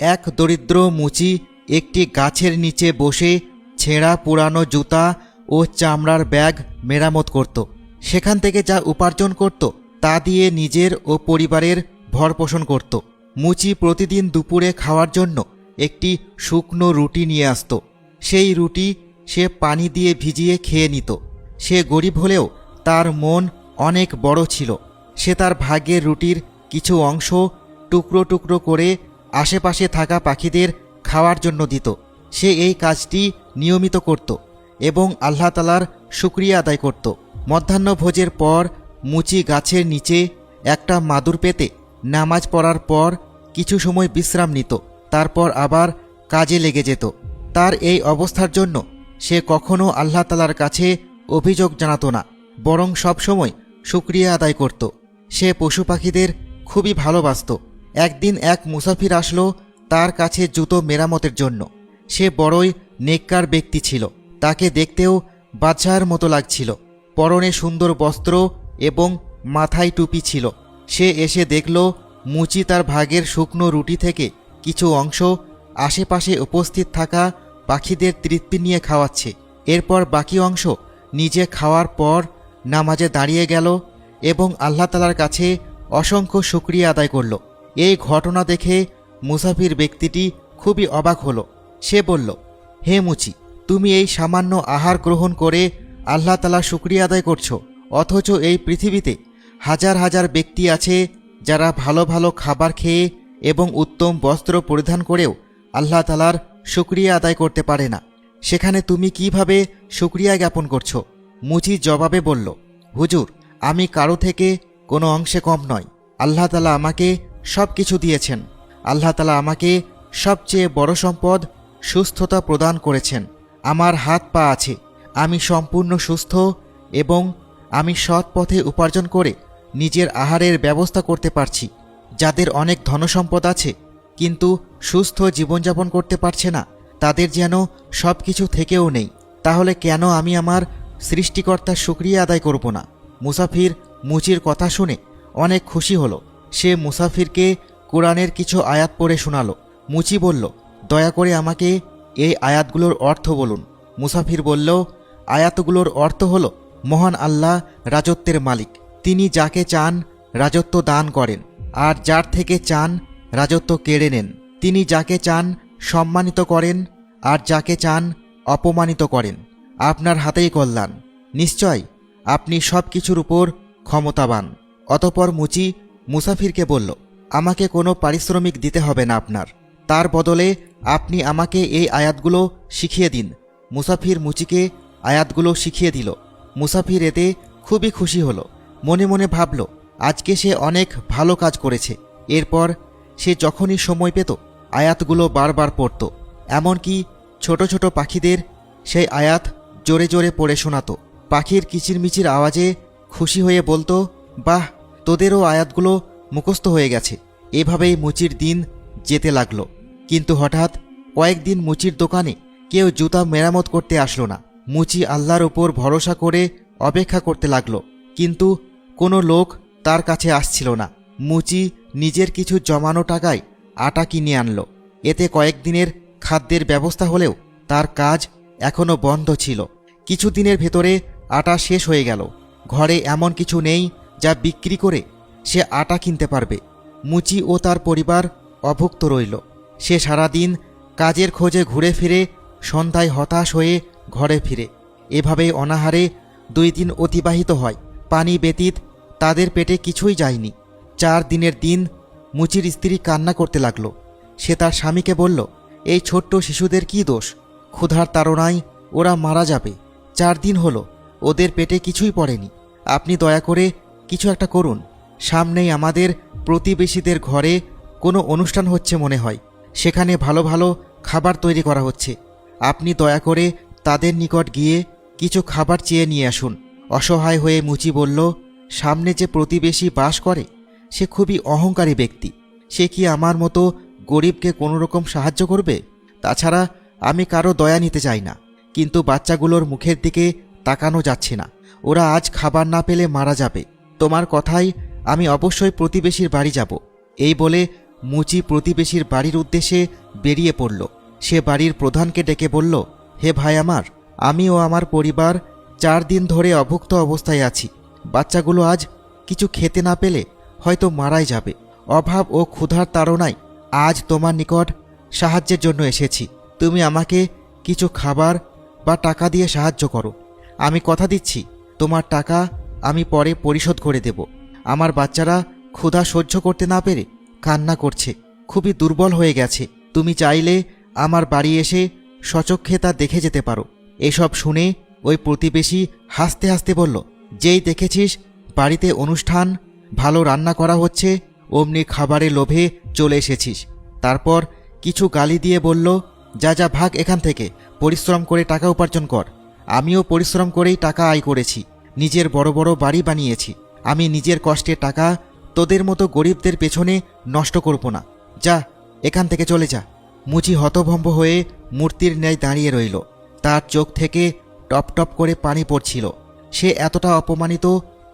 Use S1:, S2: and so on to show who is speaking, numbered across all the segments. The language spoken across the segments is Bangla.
S1: এক দরিদ্র মুচি একটি গাছের নিচে বসে ছেঁড়া পুরানো জুতা ও চামড়ার ব্যাগ মেরামত করত। সেখান থেকে যা উপার্জন করত, তা দিয়ে নিজের ও পরিবারের ভরপোষণ করত। মুচি প্রতিদিন দুপুরে খাওয়ার জন্য একটি শুকনো রুটি নিয়ে আসতো। সেই রুটি সে পানি দিয়ে ভিজিয়ে খেয়ে নিত। সে গরিব হলেও তার মন অনেক বড় ছিল। সে তার ভাগ্যের রুটির কিছু অংশ টুকরো টুকরো করে আশেপাশে থাকা পাখিদের খাওয়ার জন্য দিত। সে এই কাজটি নিয়মিত করত এবং আল্লাহ তালার শুক্রিয়া আদায় করত। মধ্যাহ্নভোজের পর মুচি গাছের নিচে একটা মাদুর পেতে নামাজ পড়ার পর কিছু সময় বিশ্রাম নিত, তারপর আবার কাজে লেগে যেত। তার এই অবস্থার জন্য সে কখনো আল্লাহ তালার কাছে অভিযোগ জানাতো না, বরং সবসময় শুক্রিয়া আদায় করত। সে পশু পাখিদের খুবই ভালোবাসত। একদিন এক মুসাফির আসলো তার কাছে জুতো মেরামতের জন্য। সে বড়ই নেককার ব্যক্তি ছিল। তাকে দেখতেও বাদশাহের মতো লাগছিল। পরনে সুন্দর বস্ত্র এবং মাথায় টুপি ছিল। সে এসে দেখল মুচি তার ভাগের শুকনো রুটি থেকে কিছু অংশ আশেপাশে উপস্থিত থাকা পাখিদের তৃপ্তি নিয়ে খাওয়াচ্ছে। এরপর বাকি অংশ নিজে খাওয়ার পর নামাজে দাঁড়িয়ে গেল এবং আল্লাহ তালার কাছে অসংখ্য শুক্রিয়া আদায় করল। এই ঘটনা দেখে মুসাফির ব্যক্তিটি খুবই অবাক হলো। সে বলল, হে মুচি, তুমি এই সামান্য আহার গ্রহণ করে আল্লাহ তালা শুক্রিয়া আদায় করছ, অথচ এই পৃথিবীতে হাজার হাজার ব্যক্তি আছে যারা ভালো ভালো খাবার খেয়ে এবং উত্তম বস্ত্র পরিধান করেও আল্লাহ তালার শুক্রিয়া আদায় করতে পারে না। সেখানে তুমি কীভাবে শুক্রিয়া জ্ঞাপন করছ? মুচি জবাবে বলল, হুজুর, আমি কারও থেকে কোনো অংশে কম নয়। আল্লাহ তালা আমাকে সব কিছু দিয়েছেন। আল্লাহ তালা আমাকে সবচেয়ে বড় সম্পদ সুস্থতা প্রদান করেছেন। আমার হাত পা আছে। আমি সম্পূর্ণ সুস্থ এবং আমি সৎ পথে উপার্জন করে নিজের আহারের ব্যবস্থা করতে পারছি। যাদের অনেক ধনসম্পদ আছে, কিন্তু সুস্থ জীবনযাপন করতে পারছে না, তাদের যেন সব কিছু থেকেও নেই। তাহলে কেন আমি আমার সৃষ্টিকর্তার শুক্রিয়া আদায় করব না? মুসাফির মুচির কথা শুনে অনেক খুশি হলো। সে মুসাফিরকে কোরআনের কিছু আয়াত পড়ে শোনালো। মুচি বলল, দয়া করে আমাকে এই আয়াতগুলোর অর্থ বলুন। মুসাফির বলল, আয়াতগুলোর অর্থ হল, মহান আল্লাহ রাজত্বের মালিক। তিনি যাকে চান, রাজত্ব দান করেন, আর যার থেকে চান, রাজত্ব কেড়ে নেন। তিনি যাকে চান, সম্মানিত করেন, আর যাকে চান, অপমানিত করেন। আপনার হাতেই কল্যাণ। নিশ্চয়, আপনি সব কিছুর উপর ক্ষমতাবান। অতপর মুচি মুসাফিরকে বলল, আমাকে কোনো পারিশ্রমিক দিতে হবে না আপনার। তার বদলে আপনি আমাকে এই আয়াতগুলো শিখিয়ে দিন। মুসাফির মুচিকে আয়াতগুলো শিখিয়ে দিল। মুসাফির এতে খুবই খুশি হলো। মনে মনে ভাবল, আজকে সে অনেক ভালো কাজ করেছে। এরপর সে যখনই সময় পেত, আয়াতগুলো বারবার পড়ত। এমনকি ছোট ছোট পাখিদের সেই আয়াত জোরে জোরে পড়ে শোনাতো। পাখির কিচিরমিচির আওয়াজে খুশি হয়ে বলতো, বাহ তোদেরও আয়াতগুলো মুখস্থ হয়ে গেছে। এভাবেই মুচির দিন যেতে লাগল। কিন্তু হঠাৎ কয়েকদিন মুচির দোকানে কেউ জুতা মেরামত করতে আসলো না। মুচি আল্লাহর ওপর ভরসা করে অপেক্ষা করতে লাগল। কিন্তু কোনো লোক তার কাছে আসছিল না। মুচি নিজের কিছু জমানো টাকায় আটা কিনে আনলো। এতে কয়েকদিনের খাদ্যের ব্যবস্থা হলেও তার কাজ এখনও বন্ধ ছিল। কিছুদিনের ভেতরে আটা শেষ হয়ে গেল। ঘরে এমন কিছু নেই যা বিক্রি করে সে আটা কিনতে পারবে। মুচি ও তার পরিবার অভুক্ত রইল। সে সারাদিন কাজের খোঁজে ঘুরে ফিরে, সন্ধ্যায় হতাশ হয়ে ঘরে ফিরে। এভাবেই অনাহারে দুই দিন অতিবাহিত হয়। পানি ব্যতীত তাদের পেটে কিছুই যায়নি। চার দিনের দিন মুচির স্ত্রী কান্না করতে লাগল। সে তার স্বামীকে বলল, এই ছোট্ট শিশুদের কি দোষ? ক্ষুধার তাড়নায় ওরা মারা যাবে। চার দিন হলো, ওদের পেটে কিছুই পড়েনি। আপনি দয়া করে কিছু একটা করুন। সামনেই আমাদের প্রতিবেশীদের ঘরে কোনো অনুষ্ঠান হচ্ছে মনে হয়। সেখানে ভালো ভালো খাবার তৈরি করা হচ্ছে। আপনি দয়া করে তাদের নিকট গিয়ে কিছু খাবার চেয়ে নিয়ে আসুন। অসহায় হয়ে মুচি বলল, সামনে যে প্রতিবেশী বাস করে, সে খুবই অহংকারী ব্যক্তি। সে কি আমার মতো গরিবকে কোনো রকম সাহায্য করবে? তাছাড়া আমি কারও দয়া নিতে চাই না। কিন্তু বাচ্চাগুলোর মুখের দিকে তাকানো যাচ্ছে না। ওরা আজ খাবার না পেলে মারা যাবে। তোমার কথাই আমি অবশ্যই প্রতিবেশীর বাড়ি যাব। এই বলে মুচি প্রতিবেশীর বাড়ির উদ্দেশ্যে বেরিয়ে পড়ল। সে বাড়ির প্রধানকে ডেকে বলল, হে ভাই আমার, আমি ও আমার পরিবার চার দিন ধরে অভুক্ত অবস্থায় আছি। বাচ্চাগুলো আজ কিছু খেতে না পেলে হয়তো মারাই যাবে। অভাব ও ক্ষুধার তাড়নায় আজ তোমার নিকট সাহায্যের জন্য এসেছি। তুমি আমাকে কিছু খাবার বা টাকা দিয়ে সাহায্য করো। আমি কথা দিচ্ছি, তোমার টাকা আমি পরে পরিশোধ করে দেব। আমার বাচ্চারা ক্ষুধা সহ্য করতে না পেরে কান্না করছে। খুবই দুর্বল হয়ে গেছে। তুমি চাইলে আমার বাড়ি এসে সচক্ষে তা দেখে যেতে পারো। এসব শুনে ওই প্রতিবেশী হাসতে হাসতে বলল, যেই দেখেছিস, বাড়িতে অনুষ্ঠান, ভালো রান্না করা হচ্ছে, অমনি খাবারের লোভে চলে এসেছিস। তারপর কিছু গালি দিয়ে বলল, যা যা, ভাগ এখান থেকে। পরিশ্রম করে টাকা উপার্জন কর। আমিও পরিশ্রম করেই টাকা আয় করেছি। নিজের বড় বড় বাড়ি বানিয়েছি। আমি নিজের কষ্টের টাকা তোদের মতো গরিবদের পেছনে নষ্ট করব না। যা, এখান থেকে চলে যা। মুচি হতভম্ব হয়ে মূর্তির ন্যায় দাঁড়িয়ে রইল। তার চোখ থেকে টপ টপ করে পানি পড়ছিল। সে এতটা অপমানিত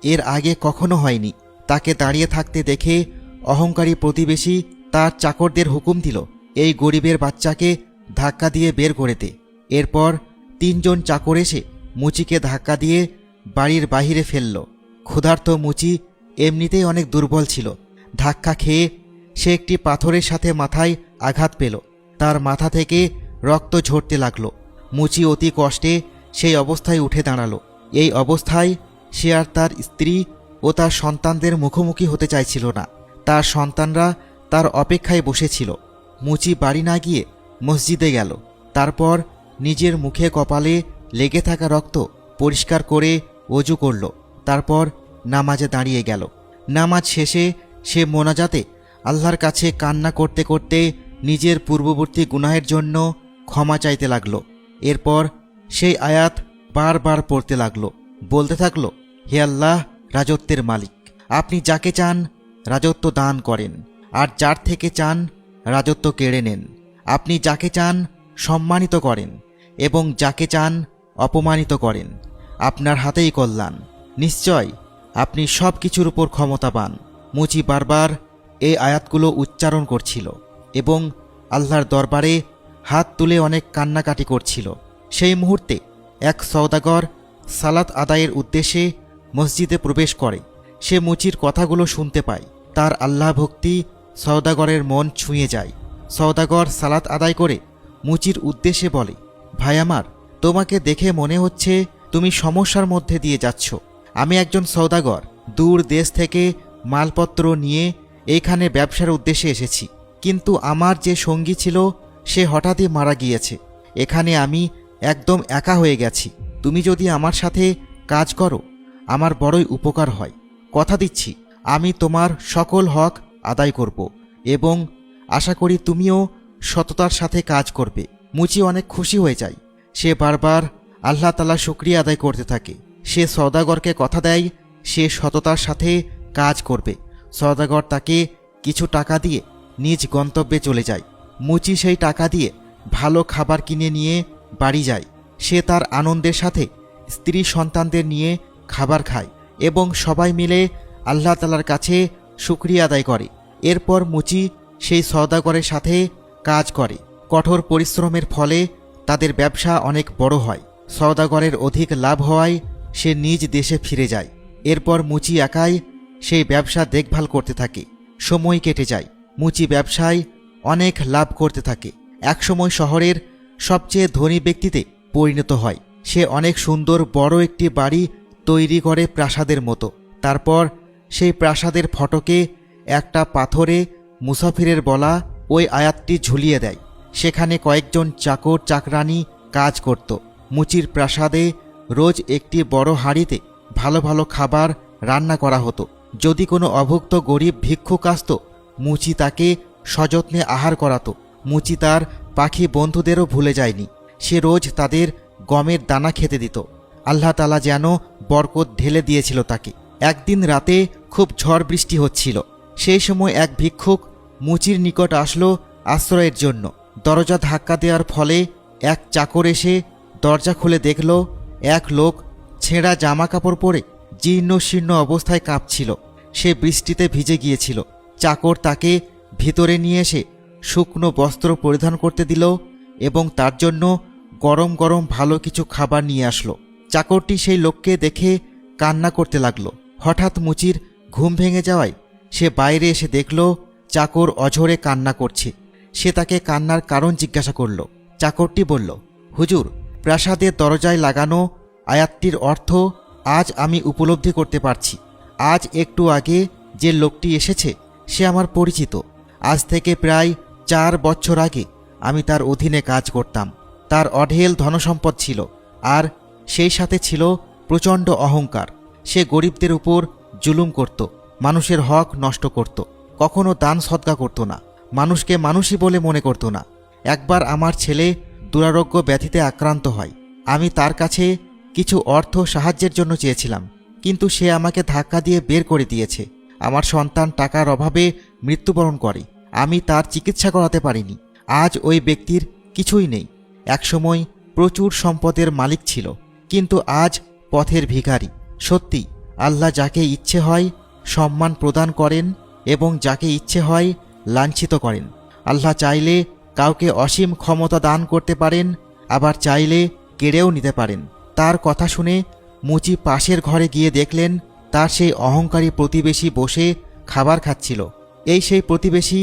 S1: এর আগে কখনো হয়নি। তাকে দাঁড়িয়ে থাকতে দেখে অহংকারী প্রতিবেশী তার চাকরদের হুকুম দিল, এই গরিবের বাচ্চাকে ধাক্কা দিয়ে বের করে দে। এরপর তিনজন চাকর এসে মুচিকে ধাক্কা দিয়ে বাড়ির বাহিরে ফেলল। ক্ষুধার্ত মুচি এমনিতেই অনেক দুর্বল ছিল। ধাক্কা খেয়ে সে একটি পাথরের সাথে মাথায় আঘাত পেল। তার মাথা থেকে রক্ত ঝরতে লাগল। মুচি অতি কষ্টে সেই অবস্থায় উঠে দাঁড়াল। এই অবস্থায় সে আর তার স্ত্রী ও তার সন্তানদের মুখোমুখি হতে চাইছিল না। তার সন্তানরা তার অপেক্ষায় বসেছিল। মুচি বাড়ি না গিয়ে মসজিদে গেল। তারপর নিজের মুখে কপালে লেগে থাকা রক্ত পরিষ্কার করে অজু করল। তারপর নামাজে দাঁড়িয়ে গেল। নামাজ শেষে সে মোনাজাতে আল্লাহর কাছে কান্না করতে করতে নিজের পূর্ববর্তী গুনাহের জন্য ক্ষমা চাইতে লাগল। এরপর সেই আয়াত বারবার পড়তে লাগল। বলতে থাকল, হে আল্লাহ, রাজত্বের মালিক, আপনি যাকে চান রাজত্ব দান করেন, আর যার থেকে চান রাজত্ব কেড়ে নেন। আপনি যাকে চান সম্মানিত করেন, এবং যাকে চান অপমানিত করেন। আপনার হাতেই কল্যাণ। নিশ্চয়, আপনি সব কিছুর উপর ক্ষমতাবান। মুচি বারবার এই আয়াতগুলো উচ্চারণ করছিল এবং আল্লাহর দরবারে হাত তুলে অনেক কান্নাকাটি করছিল। সেই মুহূর্তে এক সওদাগর সালাত আদায়ের উদ্দেশ্যে মসজিদে প্রবেশ করে। সে মুচির কথাগুলো শুনতে পায়। তার আল্লাহ ভক্তি সওদাগরের মন ছুঁয়ে যায়। সওদাগর সালাত আদায় করে মুচির উদ্দেশ্যে বলে, ভাই আমার, তোমাকে দেখে মনে হচ্ছে তুমি সমস্যার মধ্যে দিয়ে যাচ্ছ। আমি একজন সৌদাগর দূর দেশ থেকে মালপত্র নিয়ে এইখানে ব্যবসার উদ্দেশ্যে এসেছি। কিন্তু আমার যে সঙ্গী ছিল, সে হঠাৎই মারা গিয়েছে। এখানে আমি একদম একা হয়ে গেছি। তুমি যদি আমার সাথে কাজ করো, আমার বড়ই উপকার হয়। কথা দিচ্ছি, আমি তোমার সকল হক আদায় করব এবং আশা করি তুমিও সততার সাথে কাজ করবে। মুচি অনেক খুশি হয়ে যায়। সে বারবার আল্লাহ তালা শুক্রিয়া আদায় করতে থাকে। সে সওদাগরকে কথা দেয়, সে সততার সাথে কাজ করবে। সওদাগর তাকে কিছু টাকা দিয়ে নিজ গন্তব্যে চলে যায়। মুচি সেই টাকা দিয়ে ভালো খাবার কিনে নিয়ে বাড়ি যায়। সে তার আনন্দের সাথে স্ত্রী সন্তানদের নিয়ে খাবার খায় এবং সবাই মিলে আল্লাহ তালার কাছে শুক্রিয়া আদায় করে। এরপর মুচি সেই সওদাগরের সাথে কাজ করে। কঠোর পরিশ্রমের ফলে তাদের ব্যবসা অনেক বড় হয়। সওদাগরের অধিক লাভ হওয়ায় সে নিজ দেশে ফিরে যায়। এরপর মুচি একাই সেই ব্যবসা দেখভাল করতে থাকে। সময় কেটে যায়। মুচি ব্যবসায় অনেক লাভ করতে থাকে। একসময় শহরের সবচেয়ে ধনী ব্যক্তিতে পরিণত হয়। সে অনেক সুন্দর বড় একটি বাড়ি তৈরি করে প্রাসাদের মতো। তারপর সেই প্রাসাদের ফটকে একটা পাথরে মুসাফিরের বলা ওই আয়াতটি ঝুলিয়ে দেয়। সেখানে কয়েকজন চাকর চাকরানি কাজ করত। মুচির প্রাসাদে রোজ একটি বড় হাঁড়িতে ভালো ভালো খাবার রান্না করা হতো। যদি কোনো অভুক্ত গরিব ভিক্ষুক আসত, মুচি তাকে সযত্নে আহার করাতো। মুচি তার পাখি বন্ধুদেরও ভুলে যায়নি। সে রোজ তাদের গমের দানা খেতে দিত। আল্লাহ তালা যেন বরকত ঢেলে দিয়েছিল তাকে। একদিন রাতে খুব ঝড় বৃষ্টি হচ্ছিল। সেই সময় এক ভিক্ষুক মুচির নিকট আসলো আশ্রয়ের জন্য। দরজা ধাক্কা দেওয়ার ফলে এক চাকর এসে দরজা খুলে দেখল, এক লোক ছেঁড়া জামা কাপড় পরে জীর্ণ শীর্ণ অবস্থায় কাঁপছিল। সে বৃষ্টিতে ভিজে গিয়েছিল। চাকর তাকে ভিতরে নিয়ে এসে শুকনো বস্ত্র পরিধান করতে দিল এবং তার জন্য গরম গরম ভালো কিছু খাবার নিয়ে আসলো। চাকরটি সেই লোককে দেখে কান্না করতে লাগল। হঠাৎ মুচির ঘুম ভেঙে যাওয়ায় সে বাইরে এসে দেখল, চাকর অঝরে কান্না করছে। সে তাকে কান্নার কারণ জিজ্ঞাসা করল। চাকরটি বলল, হুজুর প্রাসাদের দরজায় লাগানো আয়াতটির অর্থ, আজ আমি উপলব্ধি করতে পারছি। আজ একটু আগে যে লোকটি এসেছে, সে আমার পরিচিত। আজ থেকে প্রায় চার বছর আগে আমি তার অধীনে কাজ করতাম। তার অঢেল ধনসম্পদ ছিল, আর সেই সাথে ছিল প্রচণ্ড অহংকার। সে গরিবদের উপর জুলুম করত, মানুষের হক নষ্ট করত, কখনো দান সদ্গা করত না, মানুষকে মানুষই বলে মনে করত না। একবার আমার ছেলে দুরারোগ্য ব্যাধিতে আক্রান্ত হয়। আমি তার কাছে কিছু অর্থ সাহায্যের জন্য চেয়েছিলাম, কিন্তু সে আমাকে ধাক্কা দিয়ে বের করে দিয়েছে। আমার সন্তান টাকার অভাবে মৃত্যুবরণ করে। আমি তার চিকিৎসা করাতে পারিনি। আজ ওই ব্যক্তির কিছুই নেই। একসময় প্রচুর সম্পদের মালিক ছিল, কিন্তু আজ পথের ভিখারি। সত্যি, আল্লাহ যাকে ইচ্ছে হয় সম্মান প্রদান করেন এবং যাকে ইচ্ছে হয় লাঞ্ছিত করেন। আল্লাহ চাইলে কাউকে অসীম ক্ষমতা দান করতে পারেন, আবার চাইলে কেড়েও নিতে পারেন। তার কথা শুনে মুচি পাশের ঘরে গিয়ে দেখলেন, তার সেই অহংকারী প্রতিবেশী বসে খাবার খাচ্ছিল। এই সেই প্রতিবেশী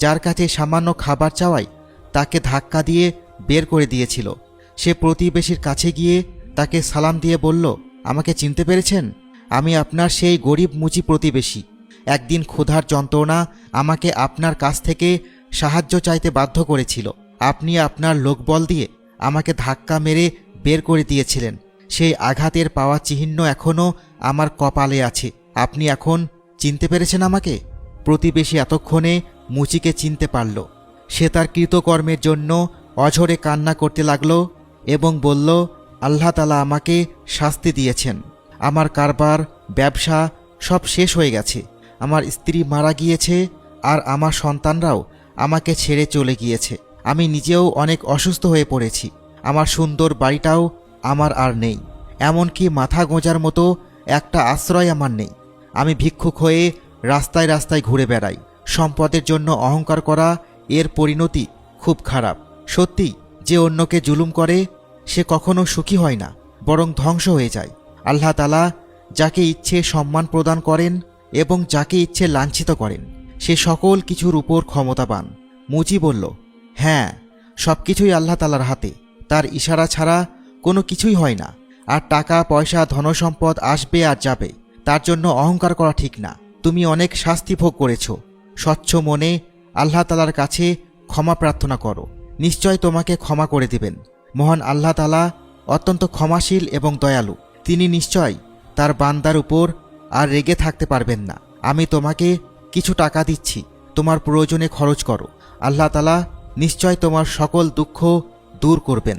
S1: যার কাছে সামান্য খাবার চাওয়ায় তাকে ধাক্কা দিয়ে বের করে দিয়েছিল। সে প্রতিবেশীর কাছে গিয়ে তাকে সালাম দিয়ে বলল, আমাকে চিনতে পেরেছেন? আমি আপনার সেই গরিব মুচি প্রতিবেশী। একদিন ক্ষুধার যন্ত্রণা আমাকে আপনার কাছ থেকে সাহায্য চাইতে বাধ্য করেছিল। আপনি আপনার লোকবল দিয়ে আমাকে ধাক্কা মেরে বের করে দিয়েছিলেন। সেই আঘাতের পাওয়া চিহ্ন এখনও আমার কপালে আছে। আপনি এখন চিনতে পেরেছেন আমাকে? প্রতিবেশী এতক্ষণে মুচিকে চিনতে পারল। সে তার কৃতকর্মের জন্য অঝরে কান্না করতে লাগল এবং বলল, আল্লাহ তালা আমাকে শাস্তি দিয়েছেন। আমার কারবার, ব্যবসা সব শেষ হয়ে গেছে। আমার স্ত্রী মারা গিয়েছে আর আমার সন্তানরাও আমাকে ছেড়ে চলে গিয়েছে। আমি নিজেও অনেক অসুস্থ হয়ে পড়েছি। আমার সুন্দর বাড়িটাও আমার আর নেই। এমনকি মাথা গোঁজার মতো একটা আশ্রয় আমার নেই। আমি ভিক্ষুক হয়ে রাস্তায় রাস্তায় ঘুরে বেড়াই। সম্পদের জন্য অহংকার করা এর পরিণতি খুব খারাপ। সত্যি, যে অন্যকে জুলুম করে, সে কখনো সুখী হয় না, বরং ধ্বংস হয়ে যায়। আল্লাহ তালা যাকে ইচ্ছে সম্মান প্রদান করেন এবং যাকে ইচ্ছে লাঞ্ছিত করেন। সে সকল কিছুর উপর ক্ষমতাবান। মুচি বলল হ্যাঁ সব কিছুই আল্লাহ তালার হাতে। তার ইশারা ছাড়া কোনো কিছুই হয় না। আর টাকা, পয়সা, ধনসম্পদ আসবে আর যাবে। তার জন্য অহংকার করা ঠিক না। তুমি অনেক শাস্তি ভোগ করেছ। স্বচ্ছ মনে আল্লাহ তালার কাছে ক্ষমা প্রার্থনা করো। নিশ্চয় তোমাকে ক্ষমা করে দিবেন। মহান আল্লাহ তালা অত্যন্ত ক্ষমাশীল এবং দয়ালু। তিনি নিশ্চয় তার বান্দার উপর আর রেগে থাকতে পারবেন না। আমি তোমাকে কিছু টাকা দিচ্ছি, তোমার প্রয়োজনে খরচ করো। আল্লাহ তালা নিশ্চয় তোমার সকল দুঃখ দূর করবেন।